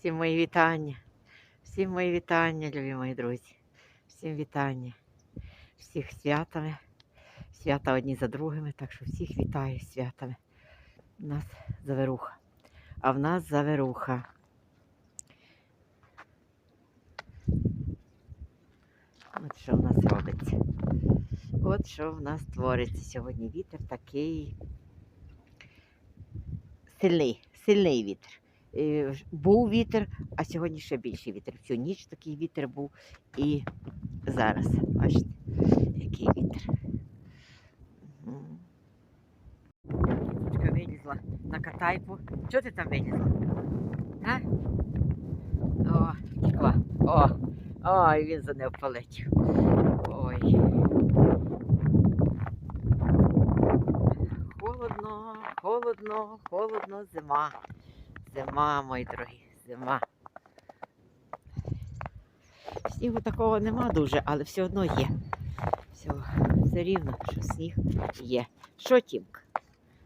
Всім мої вітання. Всім мої вітання, любі мої друзі. Всім вітання. Всіх святами. Свята одні за другими, так що всіх вітаю святами. У нас заверуха. А в нас заверуха. От що в нас робиться. От що в нас твориться сьогодні. Вітер такий сильний, сильний вітер. Був вітер, а сьогодні ще більший вітер. Всю ніч такий вітер був і зараз. Бачите, який вітер. Дочка вилізла на катайку. Чого ти там вилізла? А? О, втекла. О, ой, він за нею полетів. Ой. Холодно, холодно, холодно, зима. Зима, мої дорогі, зима. Снігу такого нема дуже, але все одно є. Все, все рівно, що сніг є. Що, Тімка?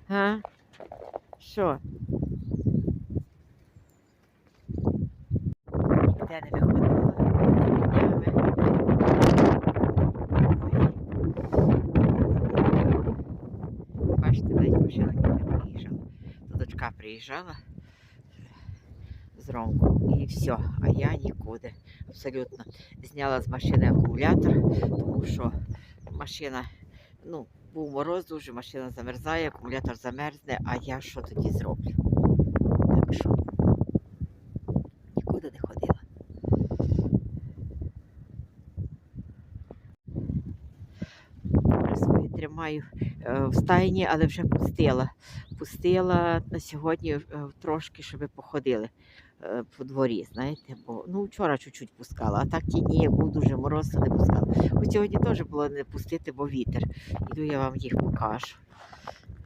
А? Що? Ніде не виходила днями. Бачите, навіть машина не приїжджала. Дочка приїжджала зранку і все, а я нікуди. Абсолютно. Зняла з машини акумулятор, тому що машина, ну, був мороз дуже, машина замерзає, акумулятор замерзне, а я що тоді зроблю? Так що нікуди не ходила. Свої тримаю е, в стайні, але вже пустила. Пустила на сьогодні е, трошки, щоб походили по дворі, знаєте, бо ну вчора чуть-чуть пускала, а так ті дні, був дуже мороз, не пускала. Хоч сьогодні теж було не пустити, бо вітер. Іду я вам їх покажу.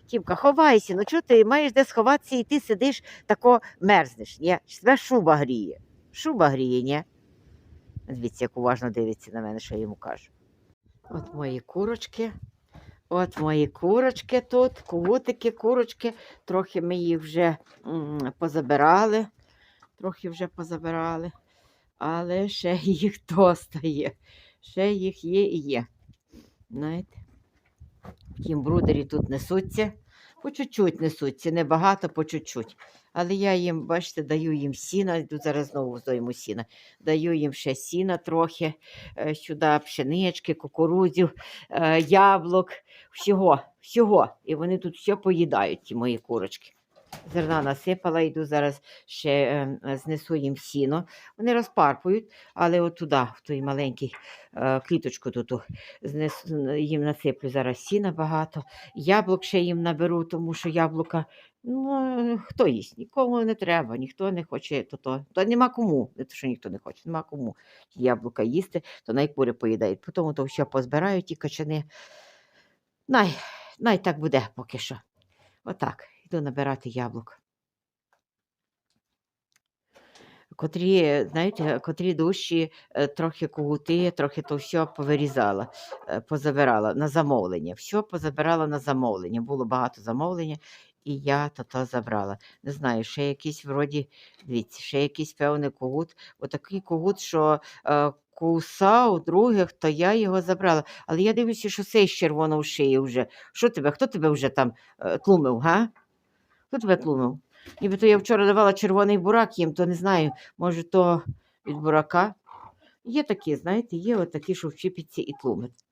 Тімка, ховайся, ну чого ти маєш де сховатися і ти сидиш тако мерзнеш, ні? Тебе шуба гріє. Шуба гріє, ні? Дивіться, як уважно дивиться на мене, що я йому кажу. От мої курочки. От мої курочки тут, кутики, курочки. Трохи ми їх вже позабирали. Трохи вже позабирали. Але ще їх доста є. Ще їх є і є. Знаєте? Втім, брудері тут несуться. По чуть-чуть несуться, небагато, по чуть-чуть. Але я їм, бачите, даю їм сіна, зараз знову здойму сіна. Даю їм ще сіна трохи, е, сюди пшенички, кукурудзів, е, яблук, всього, всього. І вони тут все поїдають, ті мої курочки. Зерна насипала, йду зараз ще е, е, знесу їм сіно. Вони розпарпують, але от туди, в той маленький е, кліточку тут їм насиплю зараз сіна багато. Яблук ще їм наберу, тому що яблука, ну, хто їсть? Нікому не треба, ніхто не хоче, то, то, то нема кому, не то, що ніхто не хоче, нема кому яблука їсти, то найкури поїдають. Потім то все позбирають ті качани. Най, най так буде поки що. Отак, йду набирати яблук. Котрі, знаєте, котрі душі е, трохи кугути, трохи то все повирізала, е, позабирала на замовлення. Все позабирала на замовлення. Було багато замовлення, і я то то забрала. Не знаю, ще якийсь вроді, дивіться, ще якийсь певний кугут. Отакий кугут, що е, кусав других, то я його забрала. Але я дивлюся, що цей з червоного шиї вже. Що тебе? Хто тебе вже там е, тлумив, га? Тебе тлумив? Нібито я вчора давала червоний бурак їм, то не знаю, може, то від бурака. Є такі, знаєте, є отакі, що вчіпиться і тлумить.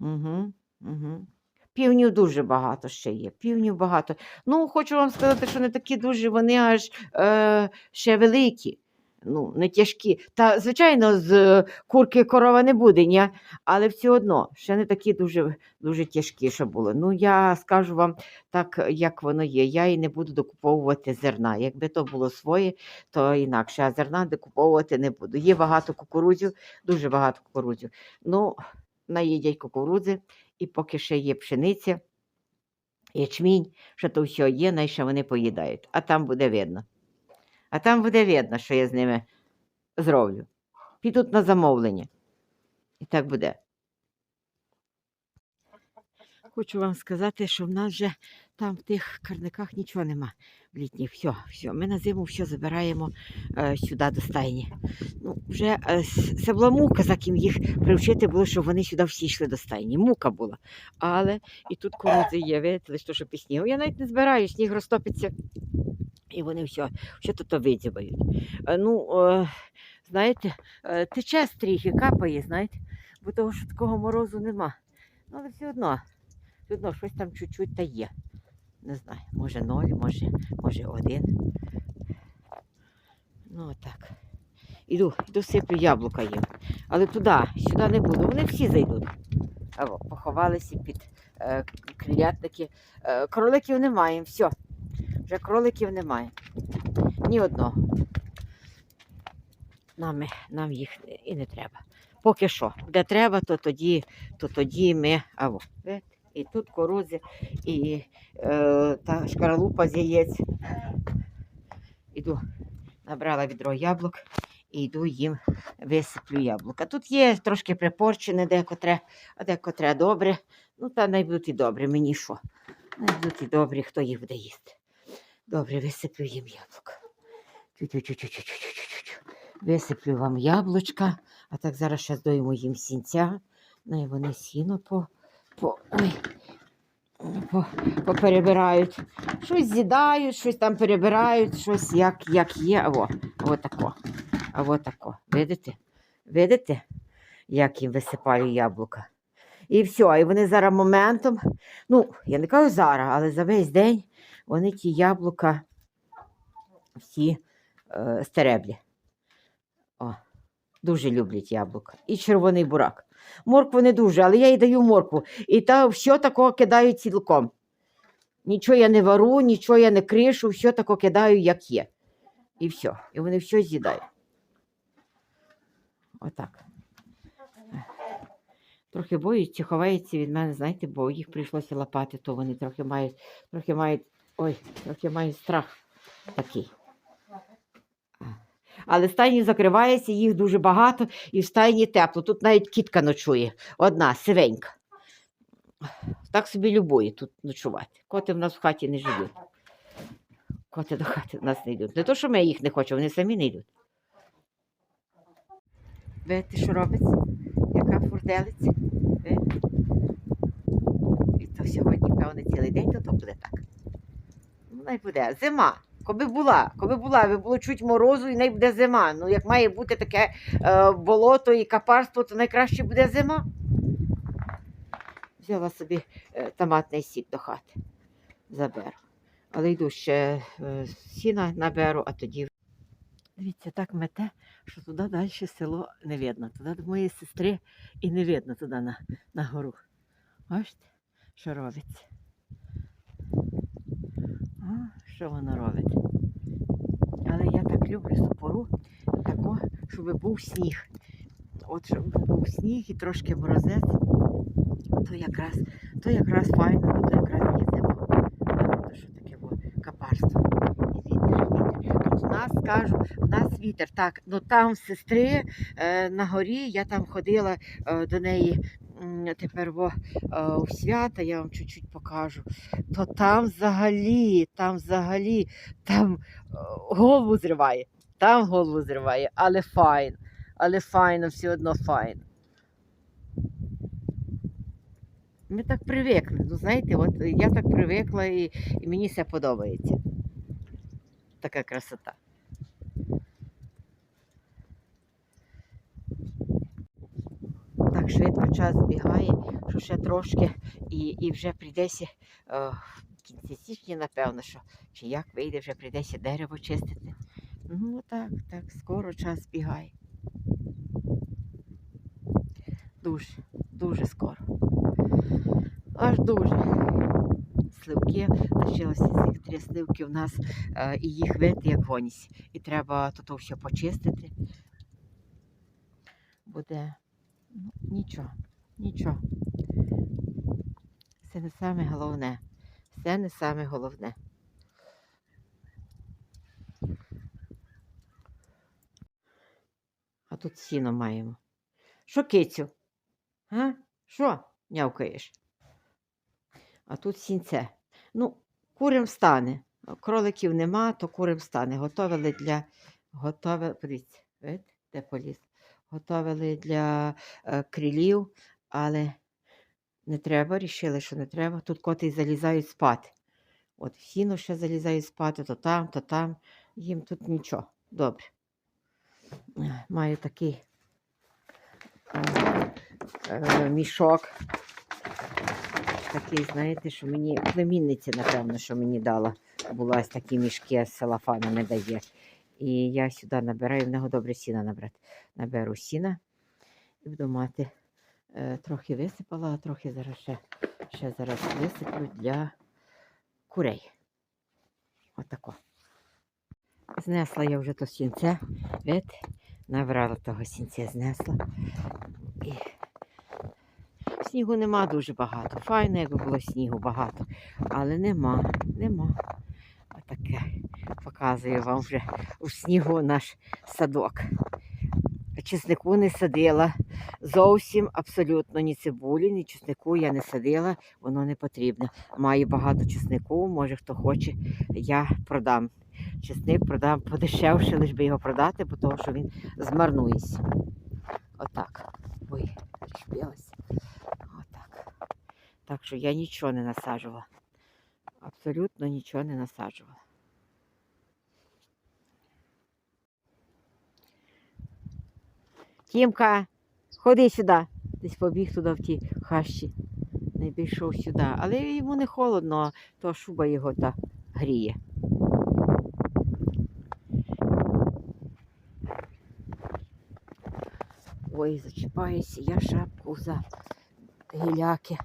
Угу, угу. Півнів дуже багато ще є. Півнів багато. Ну, хочу вам сказати, що не такі дуже, вони аж е, ще великі, ну, не тяжкі. Та, звичайно, з е, курки корова не буде, ні? але все одно ще не такі дуже, дуже тяжкі, що були. Ну, я скажу вам так, як воно є. Я і не буду докуповувати зерна. Якби то було своє, то інакше. А зерна докуповувати не буду. Є багато кукурудзів, дуже багато кукурудзів. Ну, наїдять кукурудзи, і поки ще є пшениця, ячмінь, що то все є, найше вони поїдають. А там буде видно. А там буде видно, що я з ними зроблю. Підуть на замовлення. І так буде. Хочу вам сказати, що в нас вже там в тих карниках нічого нема в літніх. Все, все. Ми на зиму все забираємо е, сюди до стайні. Ну, вже е, це була мука, за ким їх привчити було, щоб вони сюди всі йшли до стайні. Мука була. Але і тут курудзи є, що під снігом. Я навіть не збираю, сніг розтопиться. І вони все, все тут видзібають. Е, ну, е, знаєте, е, тече стріхи, капає, знаєте, бо того, що такого морозу нема. Ну, але все одно, все одно щось там чуть-чуть та є. Не знаю, може ноль, може, може один. Ну, отак. Іду, іду сиплю яблука їм. Але туди, сюди не буду. Вони всі зайдуть. Або поховалися під е, крилятники. Е, кроликів немає, все. Вже кроликів немає. Ні одного. Нам, нам їх і не треба. Поки що. Де треба, то тоді, то тоді ми. Аво. І тут корудзи, і е, та шкаралупа з яєць. Іду, набрала відро яблук і йду їм висиплю яблука. Тут є трошки припорчене декотре, а декотре добре. Ну, та най і добре, мені що. Най і добрі, хто їх буде їсти. Добре, висиплю їм яблука. Висиплю вам яблучка, а так зараз ще здоїмо їм сінця. Ну і вони сіно по, по, ой, по, поперебирають. Щось з'їдають, щось там перебирають, щось як, як є. Аво, аво тако. Аво тако. Видите? Видите, як їм висипаю яблука? І все, і вони зараз моментом, ну, я не кажу зараз, але за весь день вони ті яблука всі е, стереблі. О, дуже люблять яблука. І червоний бурак. Моркву не дуже, але я їй даю моркву. І та все такого кидаю цілком. Нічого я не вару, нічого я не кришу, все тако кидаю, як є. І все. І вони все з'їдають. Отак. Трохи боються, ховаються від мене, знаєте, бо їх прийшлося лапати, то вони трохи мають, трохи мають, ой, трохи мають страх такий. Але стайні закривається, їх дуже багато, і в стайні тепло. Тут навіть кітка ночує. Одна, сивенька. Так собі любої тут ночувати. Коти в нас в хаті не живуть. Коти до хати в нас не йдуть. Не то, що ми їх не хочемо, вони самі не йдуть. Видите, що робиться? Яка фурделиця? Видите? І то сьогодні, певно, цілий день, то, то так. Най буде. Зима. Коби була, коби була, ви було чуть морозу і най буде зима. Ну, як має бути таке е, болото і капарство, то найкраще буде зима. Взяла собі е, томатний сік до хати. Заберу. Але йду ще е, сіна наберу, а тоді. Дивіться, так мете, що туди далі село не видно. Туди до моєї сестри і не видно туди на, на гору. Бачите, що робиться. Що воно робить. Але я так люблю цю пору, тако, щоб був сніг. От щоб був сніг і трошки морозець, то якраз, то якраз файно, то якраз є зима. А то що таке бо капарство. І вітер, вітер. Тут у нас кажу, у нас вітер. Так, ну там сестри е, на горі, я там ходила е, до неї тепер во, е, у свята, я вам чуть-чуть покажу. То там взагалі, там взагалі, там е, голову зриває. Там голову зриває, але файн. Але файно, все одно файн. Ми так привикли. Ну, знаєте, от я так привикла і, і мені все подобається. Така красота. Так швидко час збігає, що ще трошки і, і вже прийдеться е, в кінці січня, напевно, що чи як вийде, вже прийдеться дерево чистити. Ну так, так, скоро час збігає. Дуже, дуже скоро. Аж дуже. Сливки, лишилося цих три сливки у нас, е, і їх вид як гоність. І треба тут все почистити. Буде ну, нічого, нічого. Це не саме головне. Це не саме головне. А тут сіно маємо. Що кицю? А? Що нявкаєш? А тут сінце. Ну, Курям стане. Кроликів нема, то курям стане. Готовили для. Готовили, подивіться, де поліз. Готовили для е, крилів, але не треба, рішили, що не треба. Тут коти залізають спати. От в сіно ще залізають спати, то там, то там. Їм тут нічого. Добре. Е, Маю такий е, е, мішок. Такий, знаєте, що мені племінниця, напевно, що мені дала. Була ось такі мішки з салафану не дає. І я сюди набираю, в нього добре сіна набрати. Наберу сіна і буду мати. Е, трохи висипала, а трохи зараз ще, ще зараз висиплю для курей. Отако. Знесла я вже то сінце. Видите? Набрала того сінця, знесла. І снігу нема дуже багато. Файно, якби було снігу багато. Але нема, нема. Отаке показую вам вже у снігу наш садок. Чеснику не садила. Зовсім абсолютно ні цибулі, ні чеснику я не садила, воно не потрібно. Маю багато чеснику, може хто хоче, я продам. Чесник продам подешевше, лиш би його продати, бо того, що він змарнується. Отак. Ой, розбилася. Отак. Так що я нічого не насаджувала. Абсолютно нічого не насаджувала. Тімка, ходи сюди. Десь побіг туди в ті хащі. Не пішов сюди. Але йому не холодно, то шуба його та гріє. Ой, зачіпаюся я шапку за гіляки.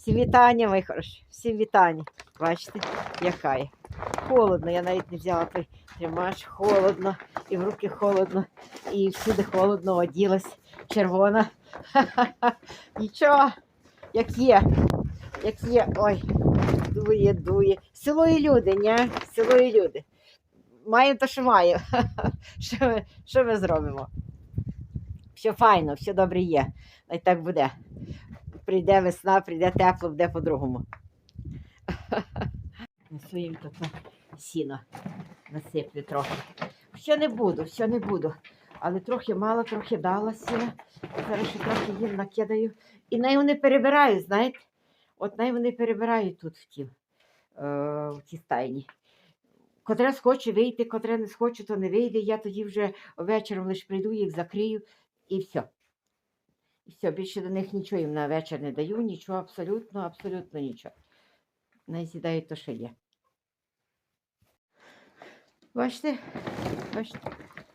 Всім вітання, мої хороші. Всім вітання. Бачите, яка я. Холодно, я навіть не взяла той тримач, холодно, і в руки холодно, і всюди холодно оділась, червона. Нічого, як є, як є. Ой, дує, дує. Село і люди, ні? Село і люди. Маємо то, що маємо. Що ми, що ми зробимо? Все файно, все добре є. Най так буде. Прийде весна, прийде тепло, буде по-другому. Несу їм тут сіно насиплю трохи. Все не буду, все не буду. Але трохи мало, трохи дала сіна. Зараз ще трохи їм накидаю. І най вони перебирають, знаєте? От най вони перебирають тут в ті, е, в ті стайні. Котре схоче вийти, котре не схоче, то не вийде. Я тоді вже вечором лише прийду, їх закрию і все. Все, більше до них нічого їм на вечір не даю, нічого, абсолютно, абсолютно нічого. Не з'їдають то, що є. Бачите? Бачите?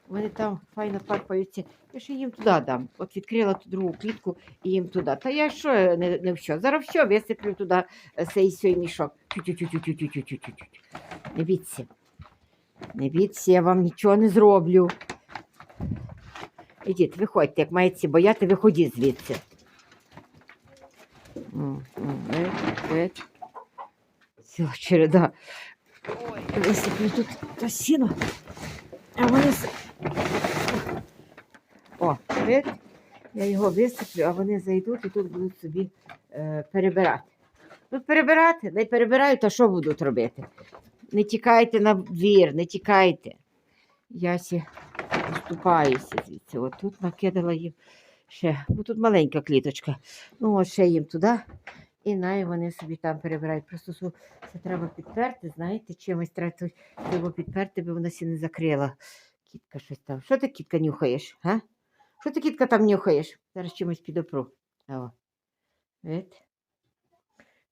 Вони там файно парпаються. Я ще їм туди дам. От відкрила ту другу клітку і їм туди. Та я що не, не все. Зараз все висиплю туди е, цей сей мішок. Не біться. Не біться, я вам нічого не зроблю. Ідіть, виходьте, як маєте бояти, виходіть звідси. М, м, ви- ви. Ціла череда. Ой, висиплю тут то сіно. А вони. О, видите? Я його висиплю, а вони зайдуть і тут будуть собі е, перебирати. Тут перебирати, не перебирають, а що будуть робити? Не тікайте на двір, не тікайте. Я сі вступаюся звідси. От тут накидала їм ще, бо тут маленька кліточка. Ну, от ще їм туди. І най вони собі там перебирають. Просто це треба підперти, знаєте, чимось треба, треба підперти, бо вона сі не закрила. Кітка щось там. Що ти, кітка, нюхаєш? А? Що ти, кітка, там нюхаєш? Зараз чимось підопру. О. Видите?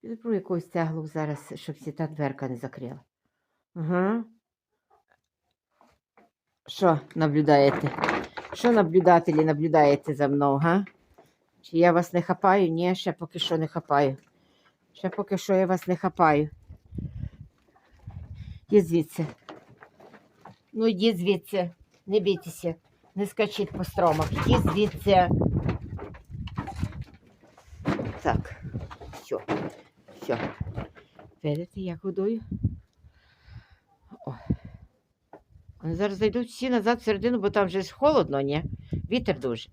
Підопру якусь цеглу зараз, щоб сі та дверка не закрила. Ага. Що наблюдаєте? Що наблюдателі наблюдаєте за мною, га? Чи я вас не хапаю? Ні, ще поки що не хапаю. Ще поки що я вас не хапаю. Йдіть звідси. Ну, йдіть звідси. Не бійтеся. Не скачіть по стромах. Йдіть звідси. Так. Все. Все. Видите, я годую. О. Вони зараз зайдуть всі назад всередину, бо там вже холодно, ні? Вітер дуже.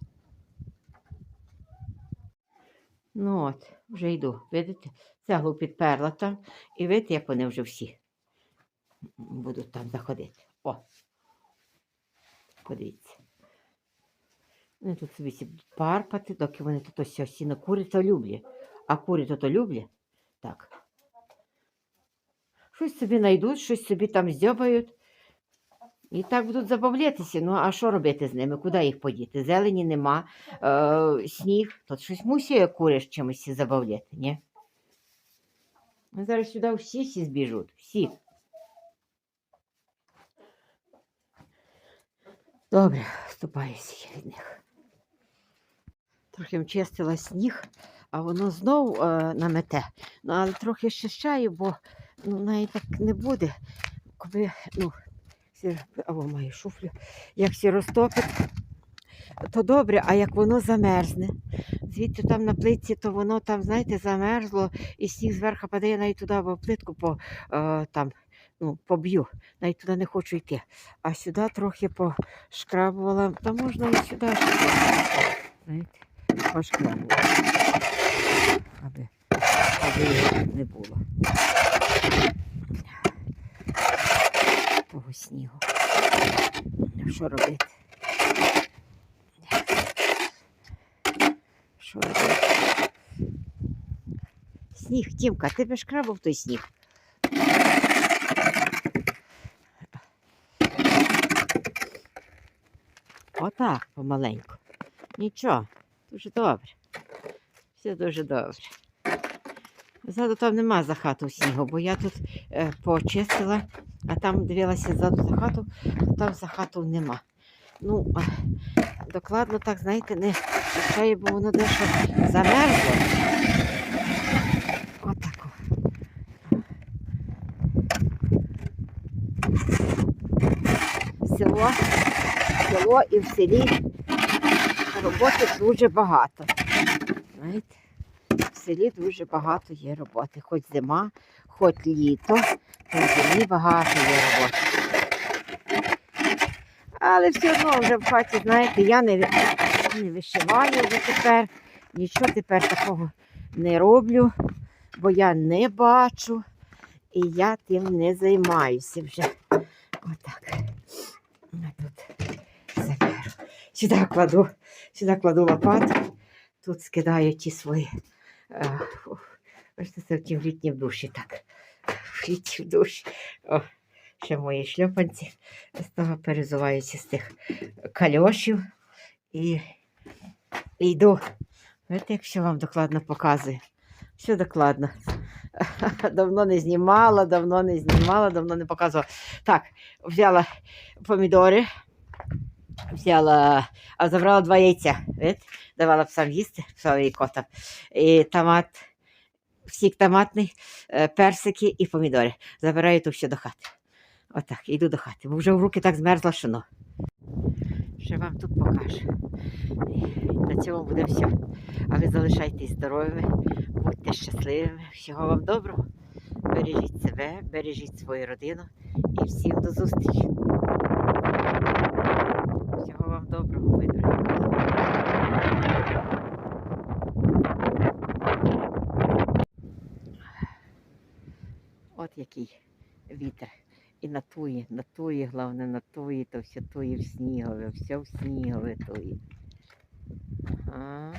Ну, от, вже йду. Видите? Цеглу підперла там. І видите, як вони вже всі будуть там заходити. О! Подивіться. Вони тут собі будуть парпати, доки вони тут ось ось сіно курі то люблять. А курі то то люблять. Так. Щось собі знайдуть, щось собі там здьобають. І так будуть забавлятися. Ну, а що робити з ними? Куди їх подіти? Зелені нема, е, сніг. Тут щось мусить куриш чимось забавляти, ні? Ну, Зараз сюди всі всі збіжуть. Всі. Добре, вступаюся я від них. Трохи мчистила сніг, а воно знов е, намете. Ну, але трохи ще чаю, бо ну, навіть так не буде. Коли, ну, або маю шуфлю, як всі розтопить, то добре, а як воно замерзне. Звідти там на плитці, то воно там, знаєте, замерзло, і сніг зверху падає навіть туди, або плитку по, е, там, ну, поб'ю. Навіть туди не хочу йти. А сюди трохи пошкрабувала. Та можна і сюди знаєте, пошкрабувала. Аби, аби не було. Того снігу. Що робити? Що робити? Сніг, Тімка, ти б шкрабав той сніг. Отак, помаленьку. Нічого, дуже добре. Все дуже добре. Ззаду там нема за хату снігу, бо я тут е, почистила, а там дивилася ззаду за хату, то там за хату нема. Ну, докладно так, знаєте, не вивчаю, бо воно дещо замерзло. Отако. Село, село і в селі роботи дуже багато. Знаєте? Селі дуже багато є роботи. Хоч зима, хоч літо, то в селі багато є роботи. Але все одно вже в хаті, знаєте, я не, не вишиваю вже тепер. Нічого тепер такого не роблю, бо я не бачу і я тим не займаюся вже. Отак. Тут заберу. Сюди кладу, сюди кладу лопату, тут скидаю ті свої. Бачите, це в в літні в душі так. Літні в душі. О, ще мої шльопанці. З того перезуваюся з тих кальошів і, і йду. Знаєте, якщо вам докладно показую. Все докладно. Давно не знімала, давно не знімала, давно не показувала. Так, взяла помідори, взяла, а забрала два яйця. Видите? Давала псам їсти, псові і котам. І томат, сік томатний, персики і помідори. Забираю то все до хати. Отак, йду до хати, бо вже в руки так змерзла, що ну. Ще вам тут покажу. На цьому буде все. А ви залишайтесь здоровими, будьте щасливими. Всього вам доброго. Бережіть себе, бережіть свою родину і всім до зустрічі. Всього вам доброго, мої дорогі. От який вітер. І на туї, на туї, головне, на туї, то все туї в снігове, все в снігове туї. Ага.